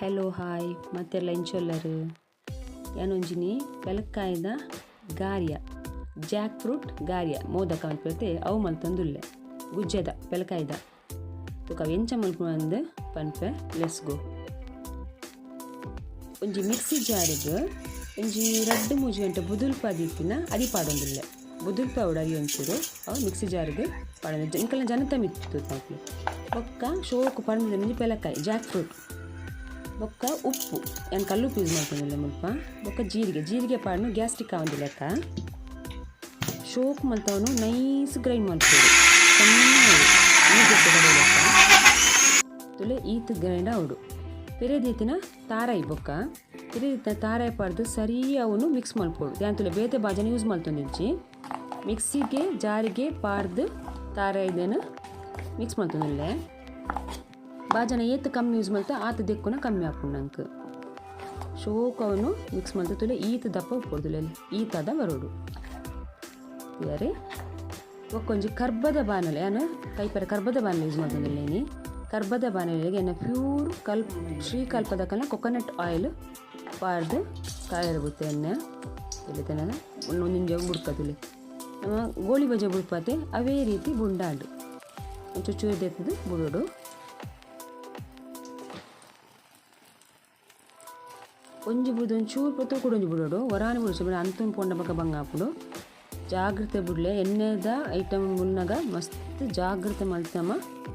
Hello hi ಮತ್ತೆಲ್ಲ ಇಂಚೊಲ್ಲರು ಏನೊಂಜಿನಿ ಬೆಲಕ್ಕಾಯ್ದ ಗಾರ್ಯ ಜಾಕ್ ಫ್ರೂಟ್ ಗಾರ್ಯ, ಮೋದಕ ಮಲ್ಪತೆ ಅವು ಮಲ್ತಂದುಲ್ಲೆ, ಗುಜ್ಜೆದ ಬೆಲಕಾಯ್ದ ತುಕ ಎಂಚ ಅಂದು? ಪನ್ಪೆ ಲೆಸ್ ಗೋ ಒಂಜಿ ಮಿಕ್ಸಿ ಜಾರಿಗೆ, ಒಂಜಿ ರಡ್ಡು ಮೂಜಿ ಗಂಟೆ ಬುದುಲ್ಪ ದೀಪಿನ ಅದಿ ಪಾಡೊಂದುಲ್ಲೆ. ಬುದುಲ್ಪ ಉಡರಿ ಒಂಚೂರು, ಅವು ಮಿಕ್ಸಿ ಜಾರಿಗೆ ಪಾಡೊಂದು ಇಂಕಲ್ಲ ಜನತ ಮಿತ್ತು ಬೊಕ್ಕ ಶೋಕು ಪಡೆದ ಮಿಂಜಿ ಬೆಲಕಾಯಿ ಜಾಕ್ ಫ್ರೂಟ್ ಬೊಕ್ಕ ಉಪ್ಪು. ಏನು ಕಲ್ಲು ಯೂಸ್ ಮಾಡ್ಕೊಂಡಿಲ್ಲ ಮುಲ್ಪ? ಬೊಕ್ಕ ಜೀರಿಗೆ. ಜೀರಿಗೆ ಪಾಡ್ನು ಗ್ಯಾಸ್ಟ್ರಿಕ್ ಆವಂದು ಲೆಕ್ಕ ಶೋಕ್ ಮಲ್ತವನು ನೈಸ್ ಗ್ರೈಂಡ್ ಮಾಡ್ತೀವಿ. ತುಲೆ ಈತ್ ಗ್ರೈಂಡ್ ಅವಡು ಪೆರೆದೀತಿನ ತಾರಾಯಿ ಬೊಕ್ಕ. ಪೆರೆದೀತಿನ ತಾರಾಯಿ ಪಾಡ್ದು ಸರಿ ಅವನು ಮಿಕ್ಸ್ ಮಲ್ಪೋಡು ಧ್ಯಾನ್ ತುಲೆ ಬೇತೆ ಬಾಜನ ಯೂಸ್ ಮಲ್ತೊಂದಿಜ್ಜಿ ಮಿಕ್ಸಿಗೆ ಜಾರಿಗೆ ಪಾಡ್ದು ತಾರಾಯಿದೇನು ಮಿಕ್ಸ್ ಬಾಜನ ಏತ್ ಕಮ್ಮಿ ಯೂಸ್ ಮಾಡ್ತಾ, ಆತ ದಿಕ್ಕುನ ಕಮ್ಮಿ ಹಾಕೊಂಡು ನಂಗೆ. ಶೋಕ್ ಅವನು ಮಿಕ್ಸ್ ಮಾಡ್ತಾ ಈತ ದಪ್ಪ ಉಪ್ಪೊಡ್ದುಲೆ ಈತದ ಬರೋಡು ಯಾರೇ? ಒಕ್ಕೊಂಜಿ ಕರ್ಬದ ಬಾಣಲೆ ಏನು? ಕೈಪರ ಕರ್ಬದ ಬಾಣಲೆ ಯೂಸ್ ಮಾಡ್ತಿದ್ದೇನೆ ಕರ್ಬದ ಬಾಣಲೆಗೆ ಏನು ಪ್ಯೂರ್ ಕಲ್ಪ್ ಶ್ರೀಕಲ್ಪದ ಕಲ್ಲ ಕೊಕೊನಟ್ ಆಯಿಲ್ ಪಾರ್ದು ಕಾಯಿರ್ಬುತ್ತೆ ಎಣ್ಣೆ. ತಿಳಿತೇನೆ? ಒಂದೊಂದು ಬುಡ್ಕತುಲಿ ನಮ್ಮ ಗೋಳಿ ಬಜೆ ಬುಡ್ಪತೆ, ಅವೇ ರೀತಿ ಬುಂಡಾಡು. ಚುಚ್ಚು ಎದ್ದೆತ್ತದು ಬುಡೋಡು. ಒಂಜಿ ಬುಡದು ಒಂಚೂರು ಪೊತ್ತು ಕೂಡ ಒಂಜಿ ಬಿಡೋಡು ವರಾನಿ ಬಿಡ ಅಂತೂ ಪೊಂಡ ಬಕ ಬಂಗ ಹಾಪುಡು ಜಾಗ್ರತೆ ಬಿಡ್ಲೆ ಎಣ್ಣೆದ ಐಟಮ್ ಮುನ್ನಗ ಮಸ್ತ್ ಜಾಗ್ರತೆ ಮಲ್ತಮ್ಮ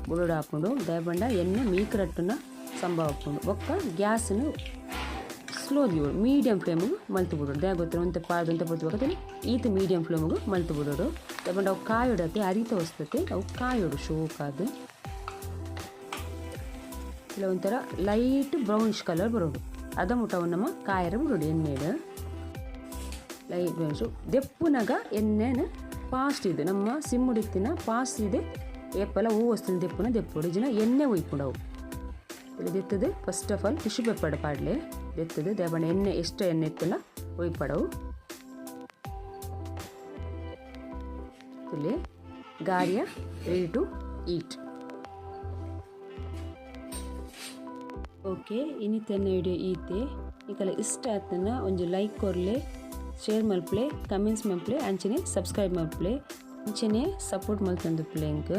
ಬುಡೋಡು ಹಾಕೊಂಡು ದಯಬಂಡ ಎಣ್ಣೆ ಮೀಕರಟ್ಟುನ ಸಂಭವ ಹಾಕೊಂಡು ಬೊಕ್ಕ ಸ್ಲೋ ಸ್ಲೋಲಿ ಮೀಡಿಯಂ ಫ್ಲೇಮಿಗೆ ಮಲ್ತು ಬಿಡೋಡು ದೇ ಗೊತ್ತಿರ ಒಂದು ಪಾಡ್ದು ಅಂತ ಬೇಕಾದ್ರೆ ಈತ ಮೀಡಿಯಂ ಫ್ಲೇಮಿಗೆ ಮಲ್ತು ಬಿಡೋಡು ದಯಬಂಡ ಅವು ಕಾಯೋಡತ್ತೆ ಅರಿತ ವಸ್ತತೆ ಅವು ಕಾಯೋಡು ಶೋಕಾದ ಇಲ್ಲ ಒಂಥರ ಲೈಟ್ ಬ್ರೌನಿಶ್ ಕಲರ್ ಬರೋಡು ಅದ ಮುಟ್ಟವು ನಮ್ಮ ಕಾಯರ ಬಿಡೋಡು ಎಣ್ಣೆಡು ಲೈಟ್ ಬೆಂಚು ದೆಪ್ಪುನಾಗ ಎಣ್ಣೆನ ಪಾಸ್ಟ್ ಇದು. ನಮ್ಮ ಸಿಮ್ಮುಡಿತ್ತಿನ ಪಾಸ್ಟ್ ಇದೆ. ಏಪಲ ಹೂ ವಸ್ತಿನ ದೆಪ್ಪುನ ದೆಪ್ಪುಡು ಜಿನ ಎಣ್ಣೆ ಒಯ್ಪುಡವು ಇಲ್ಲಿ ದೆತ್ತದು first of all tissue paper ಪಾಡ್ಲೆ. ದೆತ್ತದು ದೇವಣ್ಣ ಎಣ್ಣೆ ಎಷ್ಟು ಎಣ್ಣೆ ಇತ್ತಲ್ಲ ಉಯ್ಪಡವು ಇಲ್ಲಿ ಗಾರಿಯ ರೆಡಿ ಟು ಈಟ್ ಓಕೆ ಇನ್ನಿತನ ವಿಡಿಯೋ ಈತೆ ಈಕಲ ಇಷ್ಟ ಆತನ ಒಂದು ಲೈಕ್ ಕೊರ್ಲೆ ಶೇರ್ ಮಲ್ಪ್ಲೆ ಕಮೆಂಟ್ಸ್ ಮಲ್ಪ್ಲೆ ಅಂಚನೆ ಸಬ್ಸ್ಕ್ರೈಬ್ ಮಲ್ಪ್ಲೆ ಅಂಚನೆ ಸಪೋರ್ಟ್ ಮಲ್ತಂದು ಪ್ಲೇಂಕ್